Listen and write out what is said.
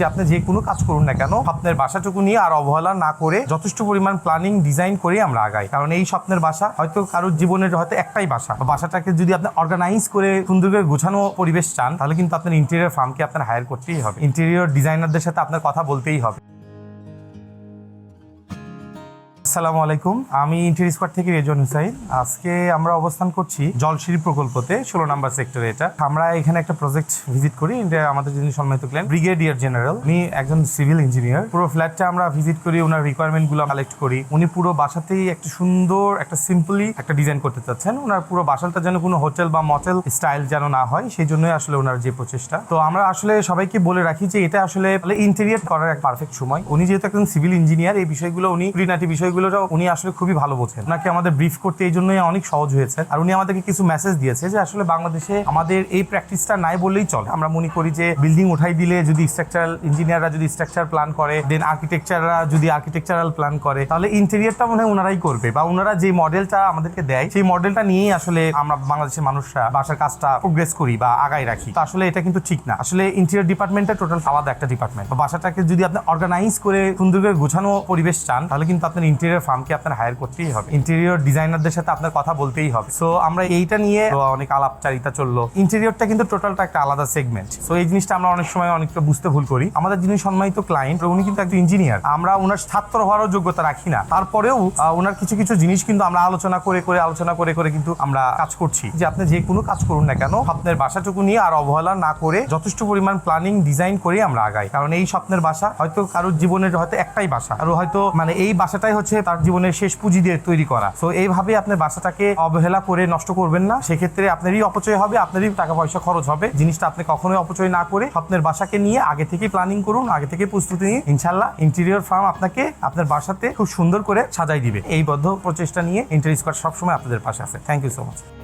যে আপনি যে কোনো কাজ করুন না কেন, স্বপ্নের বাসাটুকু নিয়ে আর অবহেলা না করে যথেষ্ট পরিমাণ প্ল্যানিং ডিজাইন করে আমরা আগাই। কারণ এই স্বপ্নের বাসা হয়তো কারোর জীবনের হয়তো একটাই বাসা। বাসাটাকে যদি আপনি অর্গানাইজ করে সুন্দর করে গোছানো পরিবেশ চান, তাহলে কিন্তু আপনার ইন্টেরিয়র ফার্মকে আপনার হায়ার করতেই হবে। ইন্টেরিয়র ডিজাইনারদের সাথে আপনার কথা বলতেই হবে। আসসালামু আলাইকুম। আমি স্কোয়াড থেকে রেজন হুসাইন। আজকে আমরা অবস্থান করছি জলসিঁড়ি প্রকল্পতে, ষোলো নাম্বার সেক্টরে এটা। আমরা এখানে একটা প্রজেক্ট ভিজিট করি, এটা আমাদের যিনি সম্মানিত ক্লেন ব্রিগেডিয়ার জেনারেল উনি একজন সিভিল ইঞ্জিনিয়ার পুরো ফ্ল্যাটটা আমরা ভিজিট করি, ওনার রিকোয়ারমেন্টগুলো কালেক্ট করি। উনি পুরো বাসাতেই একটা সুন্দর, একটা সিম্পলি একটা ডিজাইন করতে চাচ্ছেন। ওনার পুরো বাসাটা যেন কোনো হোটেল বা মটেল স্টাইল যেন না হয়, সেই জন্যই আসলে ওনার যে প্রচেষ্টা। তো আমরা আসলে সবাইকে বলে রাখি যে এটা আসলে ইন্টেরিয়ার করার এক পারফেক্ট সময়। উনি যেহেতু একজন সিভিল ইঞ্জিনিয়ার এই বিষয়গুলো উনি প্রিনাটি বিষয়গুলো উনি আসলে খুবই ভালো বোঝেন। ওনাকে আমাদের ব্রিফ করতে এই জন্যই অনেক সহজ হয়েছে। আর উনি আমাদেরকে কিছু মেসেজ দিয়েছে যে আসলে বাংলাদেশে আমাদের এই প্র্যাকটিসটা নাই বললেই চলে। আমরা মনে করি যে বিল্ডিং উঠাই দিলে যদি স্ট্রাকচারাল ইঞ্জিনিয়াররা যদি স্ট্রাকচার প্ল্যান করে দেন আর্কিটেকচাররা যদি আর্কিটেকচারাল প্ল্যান করে, তাহলে ইন্টেরিয়ারটা মনে হয় ওনারাই করবে বা ওনারা যে মডেলটা আমাদেরকে দেয়, সেই মডেলটা নিয়েই আসলে আমরা বাংলাদেশের মানুষরা বাসার কাজটা প্রোগ্রেস করি বা আগায় রাখি। তো আসলে এটা কিন্তু ঠিক না। আসলে ইন্টেরিয়ার ডিপার্টমেন্টটা টোটাল আলাদা একটা ডিপার্টমেন্ট বাসাটাকে যদি আপনি অর্গানাইজ করে সুন্দর করে গোছানো পরিবেশ চান, তাহলে কিন্তু আপনার ইন্টেরিয়র ফার্মকে আপনার হায়ার করতেই হবে। ইন্টেরিয়র ডিজাইনারদের সাথে আপনার কথা বলতেই হবে। সো আমরা এইটা নিয়ে অনেক আলাপচারিতা চলল। ইন্টেরিয়রটা কিন্তু টোটালটা একটা আলাদা সেগমেন্ট সো এই জিনিসটা আমরা অনেক সময় অনেকটা বুঝতে ভুল করি। আমাদের যিনি সম্মানিত ক্লায়েন্ট উনি কিন্তু একজন ইঞ্জিনিয়ার আমরা ওনার ছাত্র হওয়ারও যোগ্যতা রাখি না। তারপরেও ওনার কিছু কিছু জিনিস কিন্তু আমরা আলোচনা করে করে, আলোচনা করে করে কিন্তু আমরা কাজ করছি। যে আপনি যে কোনো কাজ করুন না কেন আপনার বাসাটুকু নিয়ে আর অবহেলা না করে যথেষ্ট পরিমাণ প্ল্যানিং ডিজাইন করে আমরা আগাই। কারণ এই স্বপ্নের বাসা হয়তো কারোর জীবনের হয়তো একটাই বাসা। আর হয়তো মানে এই বাসাটাই হচ্ছে তার জীবনের শেষ পুঁজি দিয়ে তৈরি করা। তো এইভাবে আপনার বাসাটাকে অবহেলা করে নষ্ট করবেন না। সেক্ষেত্রে আপনারই অপচয় হবে, আপনারই টাকা পয়সা খরচ হবে। জিনিসটা আপনি কখনোই অপচয় না করে আপনার বাসাকে নিয়ে আগে থেকে প্ল্যানিং করুন, আগে থেকে প্রস্তুতি নিয়ে ইনশাল্লাহ ইন্টেরিয়র ফার্ম আপনাকে আপনার বাসাতে খুব সুন্দর করে সাজাই দিবে। এই বদ্ধ প্রচেষ্টা নিয়ে ইন্টেরিয়র স্কোয়াড সবসময় আপনাদের পাশে আছে। Thank you so much